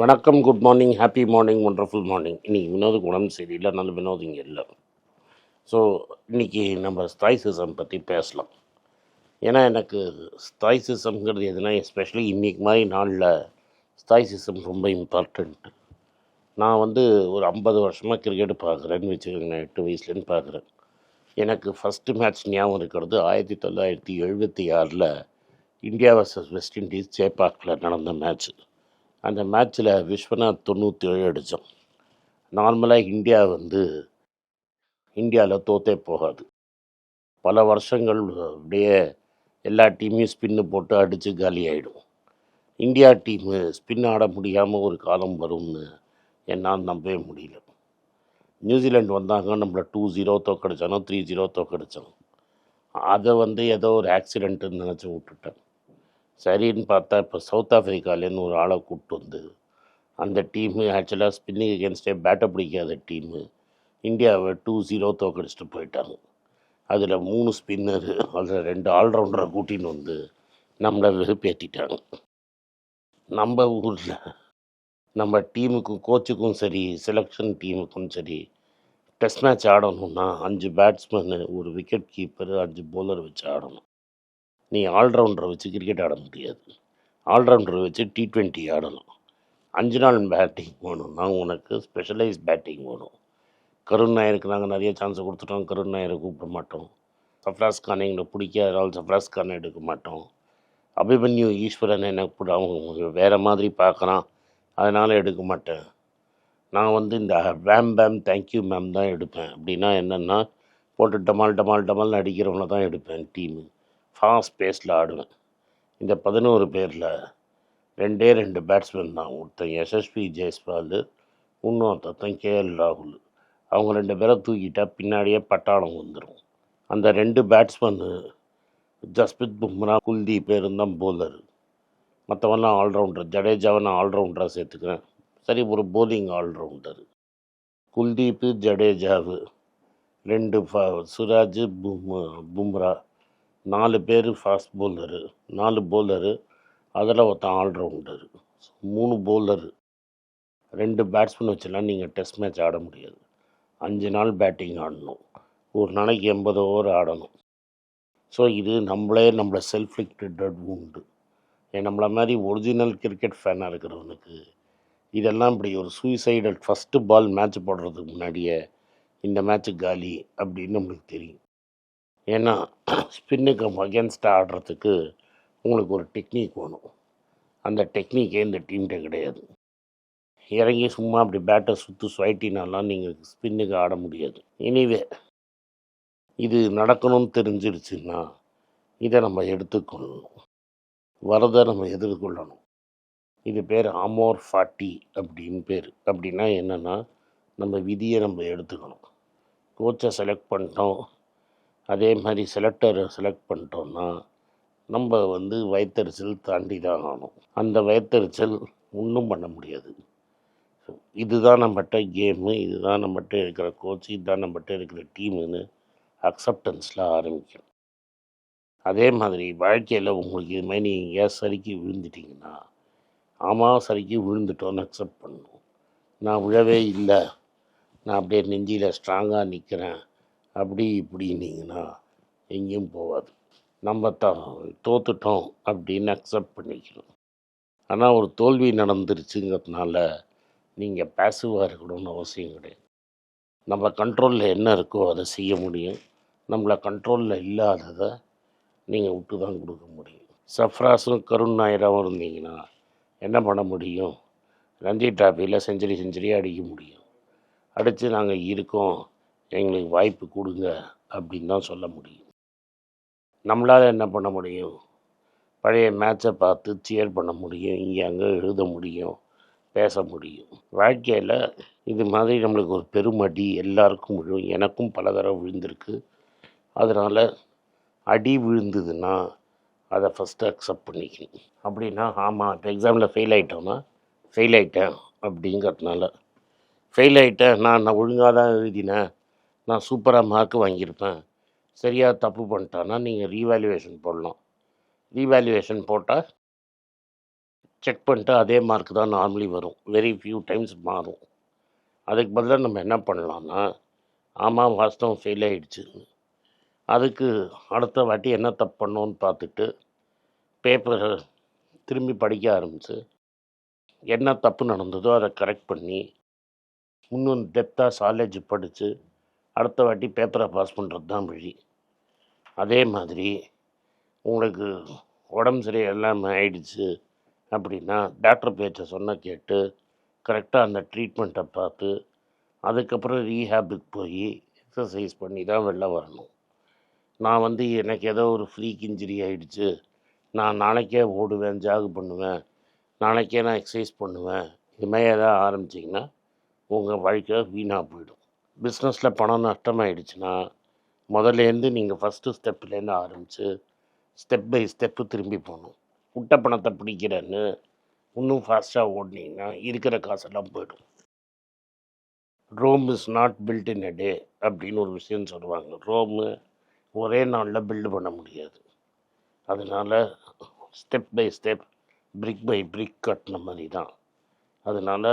வணக்கம் good morning happy morning wonderful morning இன்றைக்கி வினோதுக்கு உடம்பு சரியில்லை நல்ல வினோத் இங்கே இல்லை. ஸோ இன்னைக்கு நம்ம ஸ்தாய்சிசம் பற்றி பேசலாம். ஏன்னா எனக்கு ஸ்தாய்சிசம்ங்கிறது எதுனா எஸ்பெஷலி இன்றைக்கு மாதிரி நாளில் ஸ்தாய்சிசம் ரொம்ப இம்பார்ட்டண்ட் நான் வந்து ஒரு ஐம்பது வருஷமாக கிரிக்கெட் பார்க்குறேன்னு வச்சுக்கோங்க நான் எட்டு வயசுலேருந்து பார்க்குறேன். எனக்கு ஃபஸ்ட்டு மேட்ச் ஞாபகம் இருக்கிறது ஆயிரத்தி தொள்ளாயிரத்தி எழுபத்தி ஆறில் இந்தியா வர்சஸ் வெஸ்ட் இண்டீஸ் ஜேபாக்கில் நடந்த மேட்ச் அந்த மேட்ச்சில் விஸ்வநாத் தொண்ணூற்றி ஏழு அடித்தோம் நார்மலாக இந்தியா வந்து இந்தியாவில் தோத்தே போகாது. பல வருஷங்கள் அப்படியே எல்லா டீமையும் ஸ்பின்னு போட்டு அடித்து காலி ஆகிடும் இந்தியா டீமு ஸ்பின் ஆட முடியாமல் ஒரு காலம் வரும்னு என்னால் நம்பவே முடியல. நியூசிலாந்து வந்தாங்க நம்மளை டூ ஜீரோ தோக்கடிச்சானோ த்ரீ ஜீரோ தோக்கடிச்சோம் அதை வந்து ஏதோ ஒரு ஆக்சிடென்ட்டுன்னு நினச்சி விட்டுட்டேன். சரின்னு பார்த்தா இப்போ சவுத் ஆஃப்ரிக்காலேருந்து ஒரு ஆளை கூப்பிட்டு வந்து அந்த டீமு ஆக்சுவலாக ஸ்பின்னிங் அகேன்ஸ்டே பேட்டை பிடிக்காத டீமு. இந்தியாவை டூ ஜீரோ தோக்கடிச்சிட்டு போயிட்டாங்க. அதில் மூணு ஸ்பின்னரு அதில் ரெண்டு ஆல்ரவுண்டரை கூட்டின்னு வந்து நம்மளை வெறுப்பேற்றிட்டாங்க நம்ம ஊரில் நம்ம டீமுக்கும் கோச்சுக்கும் சரி செலெக்ஷன் டீமுக்கும் சரி டெஸ்ட் மேட்ச் ஆடணும்னா அஞ்சு பேட்ஸ்மேனு ஒரு விக்கெட் கீப்பரு அஞ்சு பவுலர் வச்சு ஆடணும். நீ ஆல்ரவுண்டரை வச்சு கிரிக்கெட் ஆட முடியாது. ஆல்ரவுண்டரை வச்சு டி ட்வெண்ட்டி ஆடணும். அஞ்சு நாள் பேட்டிங் வேணும்னா உனக்கு ஸ்பெஷலைஸ் பேட்டிங் வேணும். கருண் நாயருக்கு நாங்கள் நிறைய சான்ஸ் கொடுத்துட்டோம். கருண் நாயரை கூப்பிட மாட்டோம். சஃப்ராஸ் கான் எங்களை பிடிக்காதனால சஃப்ராஸ் கானை எடுக்க மாட்டோம். அபிமன்யு ஈஸ்வரன் எனக்கு பிடி- அவங்க வேறு மாதிரி பார்க்குறான். அதனால் எடுக்க மாட்டேன். நான் வந்து இந்த வேம் பேம் தேங்க்யூ மேம் தான் எடுப்பேன். அப்படின்னா என்னென்னா போட்டு டமால் டமால் டமால்னு அடிக்கிறவங்கள தான் எடுப்பேன் டீமு ஃபாஸ்ட் பேஸில் ஆடுவேன். இந்த பதினோரு பேரில் ரெண்டே ரெண்டு பேட்ஸ்மேன் தான். ஒருத்தன் யசஸ்வி ஜெய்ஸ்வால் இன்னொருத்தன் கேஎல் ராகுல் அவங்க ரெண்டு பேரை தூக்கிட்டா பின்னாடியே பட்டாளம் வந்துடும் அந்த ரெண்டு பேட்ஸ்மேனு ஜஸ்பித் பும்ரா குல்தீப் பேருந்தான் போலர் மற்றவெல்லாம் ஆல்ரவுண்டர் ஜடேஜாவை நான் ஆல்ரவுண்டராக சேர்த்துக்கிறேன். சரி ஒரு போலிங் ஆல்ரவுண்டர் குல்தீப்பு ஜடேஜாவு ரெண்டு ஃப சுராஜ் பும் பும்ரா நாலு பேர் ஃபாஸ்ட் போலரு நாலு போலரு அதில் ஒருத்தன் ஆல்ரவுண்டரு மூணு போலரு ரெண்டு பேட்ஸ்மேன் வச்செல்லாம் நீங்கள் டெஸ்ட் மேட்ச் ஆட முடியாது. அஞ்சு நாள் பேட்டிங் ஆடணும். ஒரு நாளைக்கு எண்பது ஓவர் ஆடணும். ஸோ இது நம்மளே நம்மளை செல்ஃப் லிக்டட் உண்டு ஏன் நம்மள மாதிரி ஒரிஜினல் கிரிக்கெட் ஃபேனாக இருக்கிறவனுக்கு இதெல்லாம் இப்படி ஒரு சூசைடல் ஃபஸ்ட்டு பால் மேட்ச் போடுறதுக்கு முன்னாடியே இந்த மேட்ச்சு காலி அப்படின்னு நம்மளுக்கு தெரியும். ஏன்னா ஸ்பின்னுக்கு அகேன்ஸ்டாக ஆடுறதுக்கு உங்களுக்கு ஒரு டெக்னிக் வேணும். அந்த டெக்னிக்கே இந்த டீம்கிட்ட கிடையாது. இறங்கி சும்மா அப்படி பேட்டை சுற்று ஸ்வைட்டினாலாம் நீங்கள் ஸ்பின்னுக்கு ஆட முடியாது. எனிவே இது நடக்கணும்னு தெரிஞ்சிருச்சுன்னா இதை நம்ம எடுத்துக்கொள்ளணும். வரதை நம்ம எதிர்கொள்ளணும். இது பேர் அமோர் ஃபாட்டி அப்படின்னு பேர். அப்படின்னா என்னென்னா நம்ம விதியை நம்ம எடுத்துக்கணும். கோச்சை செலக்ட் பண்ணிட்டோம். அதே மாதிரி செலக்டரை செலக்ட் பண்ணிட்டோன்னா நம்ம வந்து வயத்தறிச்சல் தாண்டி தான் ஆகணும். அந்த வயத்தறிச்சல் ஒன்றும் பண்ண முடியாது. இதுதான் நம்மகிட்ட கேமு இதுதான் நம்மகிட்ட இருக்கிற கோச் இதுதான் நம்மகிட்ட இருக்கிற டீமுன்னு அக்செப்டன்ஸில் ஆரம்பிக்கணும். அதே மாதிரி வாழ்க்கையில் உங்களுக்கு இது மாதிரி நீங்கள் சரிக்கு விழுந்துட்டீங்கன்னா ஆமாம் சரிக்கு விழுந்துட்டோன்னு அக்செப்ட் பண்ணணும். நான் விழவே இல்லை. நான் அப்படியே நெஞ்சியில் ஸ்ட்ராங்காக நிற்கிறேன் அப்படி இப்படின்னீங்கன்னா எங்கேயும் போகாது. நம்ம த தோத்துட்டோம் அப்படின்னு அக்செப்ட் பண்ணிக்கணும். ஆனால் ஒரு தோல்வி நடந்துருச்சுங்கிறதுனால நீங்கள் பேசிவாக இருக்கணும்னு அவசியம் கிடையாது. நம்ம கண்ட்ரோலில் என்ன இருக்கோ அதை செய்ய முடியும். நம்மளை கண்ட்ரோலில் இல்லாததை நீங்கள் விட்டு தான் கொடுக்க முடியும். சஃப்ராஸும் கருண் நாயராகவும் இருந்தீங்கன்னா என்ன பண்ண முடியும்? ரஞ்சி டிராஃபியில் செஞ்சுரி செஞ்சுரியாக அடிக்க முடியும். அடித்து நாங்கள் இருக்கோம். எங்களுக்கு வாய்ப்பு கொடுங்க அப்படின்னு தான் சொல்ல முடியும். நம்மளால் என்ன பண்ண முடியும்? பழைய மேட்சை பார்த்து சியர் பண்ண முடியும் இங்கே அங்கே எழுத முடியும் பேச முடியும். வாழ்க்கையில் இது மாதிரி நம்மளுக்கு ஒரு பெருமடி எல்லாருக்கும் விழும் எனக்கும் பல தடவை விழுந்திருக்கு. அதனால் அடி விழுந்ததுன்னா அதை ஃபஸ்ட்டு அக்செப்ட் பண்ணிக்கணும். அப்படின்னா ஆமாம் இப்போ எக்ஸாமில் ஃபெயில் ஆகிட்டோன்னா ஃபெயில் ஆகிட்டேன் அப்படிங்கிறதுனால. ஃபெயில் ஆகிட்டேன் நான் நான் ஒழுங்காக தான் எழுதினேன். நான் சூப்பராக மார்க் வாங்கியிருப்பேன். சரியாக தப்பு பண்ணிட்டான்னா நீங்கள் ரீவேல்யூவேஷன் போடலாம். ரீவேல்யூவேஷன் போட்டால் செக் பண்ணிட்டு அதே மார்க் தான் நார்மலி வரும். வெரி ஃபியூ டைம்ஸ் மாறும். அதுக்கு பதிலாக நம்ம என்ன பண்ணலாம்னா ஆமாம் வாஸ்தவம் ஃபெயில் ஆகிடுச்சு அதுக்கு அடுத்த வாட்டி என்ன தப்பு பண்ணோன்னு பார்த்துட்டு பேப்பரை திரும்பி படிக்க ஆரம்பித்து என்ன தப்பு நடந்ததோ அதை கரெக்ட் பண்ணி இன்னும் டெப்த்தாக காலேஜ் படித்து அடுத்த வாட்டி பேப்பரை பாஸ் பண்ணுறது தான் வழி. அதே மாதிரி உங்களுக்கு உடம்பு சரி எல்லாமே ஆயிடுச்சு அப்படின்னா டாக்டர் பேச்சை சொன்ன கேட்டு கரெக்டாக அந்த ட்ரீட்மெண்ட்டை பார்த்து அதுக்கப்புறம் ரீஹேபுக்கு போய் எக்ஸசைஸ் பண்ணி தான் வெளில வரணும். நான் வந்து எனக்கு ஏதோ ஒரு ஃப்ரீக் இன்ஜுரி ஆகிடுச்சு நான் நாளைக்கே ஓடுவேன் ஜாகு பண்ணுவேன். நாளைக்கே நான் எக்ஸசைஸ் பண்ணுவேன். இதுமாதிரி எதாவது ஆரம்பிச்சிங்கன்னா உங்கள் வாழ்க்கை வீணாக போயிடும். பிஸ்னஸில் பணம் நஷ்டமாயிடுச்சுன்னா முதல்லேருந்து நீங்கள் ஃபஸ்ட்டு ஸ்டெப்லேருந்து ஆரம்பித்து ஸ்டெப் பை ஸ்டெப்பு திரும்பி போகணும் விட்ட பணத்தை பிடிக்கிறேன்னு இன்னும் ஃபாஸ்ட்டாக ஓடினீங்கன்னா இருக்கிற காசெல்லாம் போயிடும். Rome is not built in a day அப்படின்னு ஒரு விஷயம் சொல்லுவாங்க. ரோமு ஒரே நாளில் பில்டு பண்ண முடியாது. அதனால் step by step brick by brick கட்டின மாதிரி தான். அதனால்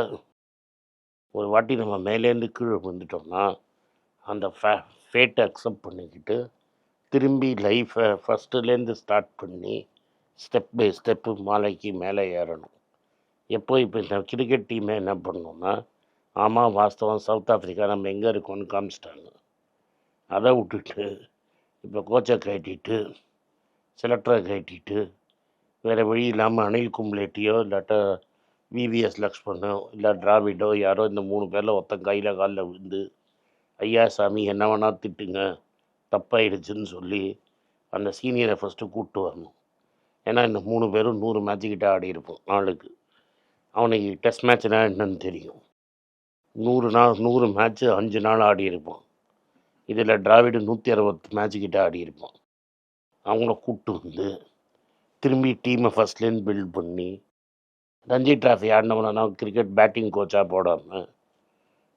ஒரு வாட்டி நம்ம மேலேருந்து கீழே வந்துட்டோம்னா அந்த ஃபே ஃபேட்டை அக்செப்ட் பண்ணிக்கிட்டு திரும்பி லைஃப்பை ஃபஸ்ட்டுலேருந்து ஸ்டார்ட் பண்ணி ஸ்டெப் பை ஸ்டெப்பு மாலைக்கு மேலே ஏறணும். எப்போ இப்போ இந்த கிரிக்கெட் டீமே என்ன பண்ணோம்னா ஆமாம் வாஸ்தவம் சவுத் ஆஃப்ரிக்கா நம்ம எங்கே இருக்கோம்னு காமிச்சிட்டாங்க. அதை விட்டுட்டு இப்போ கோச்சை கட்டிட்டு செலக்டரை கட்டிட்டு வேறு வழி இல்லாமல் அணில் கும்ப்ளேட்டியோ இல்லாட்டா விவிஎஸ் லக்ஷ்மணோ இல்லை டிராவிடோ யாரோ இந்த மூணு பேரில் ஒருத்தன் கையில் காலில் விழுந்து ஐயா சாமி என்ன வேணால் திட்டுங்க தப்பாயிடுச்சுன்னு சொல்லி அந்த சீனியரை ஃபஸ்ட்டு கூப்பிட்டு வரணும். ஏன்னா இந்த மூணு பேரும் நூறு மேட்ச்சுக்கிட்ட ஆடி இருப்போம் நாளுக்கு. அவனுக்கு டெஸ்ட் மேட்ச்னா என்னன்னு தெரியும். நூறு நாள் நூறு மேட்ச்சு அஞ்சு நாள் ஆடி இருப்பான் இதில் டிராவிடு நூற்றி அறுபத்து மேட்ச்சுக்கிட்ட ஆடி இருப்பான் அவங்கள கூப்பிட்டு வந்து திரும்பி டீமை ஃபஸ்ட்லேருந்து பில்ட் பண்ணி ரஞ்சி டிராஃபி ஆடினவனா கிரிக்கெட் பேட்டிங் கோச்சாக போடாமல்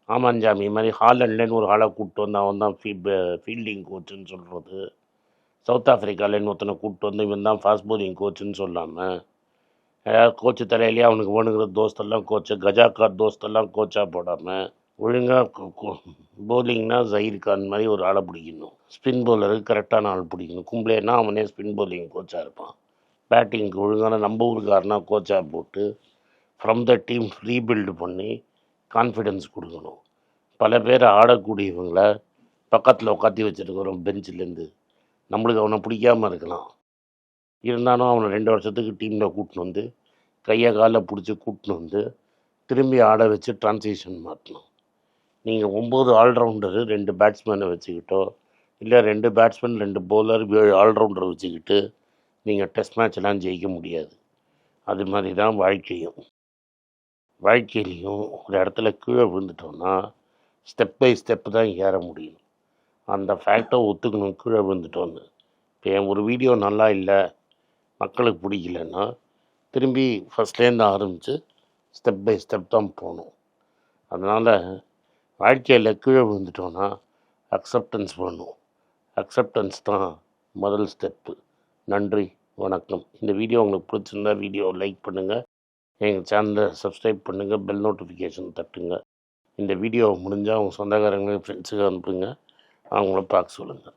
ஆமாஞ்சாமி மாதிரி ஹாலண்ட்லேருந்து ஒரு ஆளை கூப்பிட்டு வந்து அவன் தான் ஃபீ ஃபீல்டிங் கோச்சுன்னு சொல்கிறது சவுத் ஆஃப்ரிக்காலேருந்து ஒருத்தனை கூப்பிட்டு வந்து இவன் தான் ஃபாஸ்ட் போலிங் கோச்சுன்னு சொல்லாமல் ஏதாவது கோச்சு தலையிலேயே அவனுக்கு வேணுங்கிற தோஸ்தெல்லாம் கோச்சு கஜாக்கார் தோஸ்தெல்லாம் கோச்சாக போடாமல் ஒழுங்காக போலிங்னா ஜஹீர் கான் மாதிரி ஒரு ஆளை பிடிக்கணும். ஸ்பின் பவுலருக்கு கரெக்டான ஆள் பிடிக்கணும். கும்பலேன்னா அவனே ஸ்பின் பவுலிங் கோச்சாக இருப்பான். பேட்டிங்க்கு ஒழுங்கான நம்ம ஊருக்காரனா கோச்சாக போட்டு ஃப்ரம் த டீம் ரீபில்டு பண்ணி கான்ஃபிடென்ஸ் கொடுக்கணும். பல பேர் ஆடக்கூடியவங்கள பக்கத்தில் உட்காத்தி வச்சுருக்கிறோம் பெஞ்சிலேருந்து நம்மளுக்கு அவனை பிடிக்காம இருக்கலாம். இருந்தாலும் அவனை ரெண்டு வருஷத்துக்கு டீமில் கூட்டின்னு வந்து கையை காலை பிடிச்சி கூட்டின்னு வந்து திரும்பி ஆட வச்சு ட்ரான்சிஷன் மாற்றணும். நீங்கள் ஒம்பது ஆல்ரவுண்டரு ரெண்டு பேட்ஸ்மேனை வச்சுக்கிட்டோ இல்லை ரெண்டு பேட்ஸ்மேன் ரெண்டு பவுலர் ஏழு ஆல்ரவுண்டர் வச்சுக்கிட்டு நீங்கள் டெஸ்ட் மேட்ச்லாம் ஜெயிக்க முடியாது. அது மாதிரி தான் வாழ்க்கையும். வாழ்க்கையிலையும் ஒரு இடத்துல கீழே விழுந்துட்டோம்னா ஸ்டெப் பை ஸ்டெப் தான் ஏற முடியும். அந்த ஃபேக்டை ஒத்துக்கணும் கீழே விழுந்துட்டோன்னு இப்போ என் ஒரு வீடியோ நல்லா இல்லை மக்களுக்கு பிடிக்கலன்னா திரும்பி ஃபஸ்ட்லேருந்து ஆரம்பித்து ஸ்டெப் பை ஸ்டெப் தான் போகணும். அதனால் வாழ்க்கையில் கீழே விழுந்துட்டோன்னா அக்செப்டன்ஸ் பண்ணும் அக்செப்டன்ஸ் தான் முதல் ஸ்டெப்பு நன்றி வணக்கம். இந்த வீடியோ உங்களுக்கு பிடிச்சிருந்தா வீடியோ லைக் பண்ணுங்கள் எங்கள் சேனலை சப்ஸ்கிரைப் பண்ணுங்கள் பெல் நோட்டிஃபிகேஷன் தட்டுங்க. இந்த வீடியோ முடிஞ்சால் உங்கள் சொந்தக்காரங்களுக்கு ஃப்ரெண்ட்ஸுக்கு அனுப்புங்க. அவங்கள பார்க்க சொல்லுங்கள்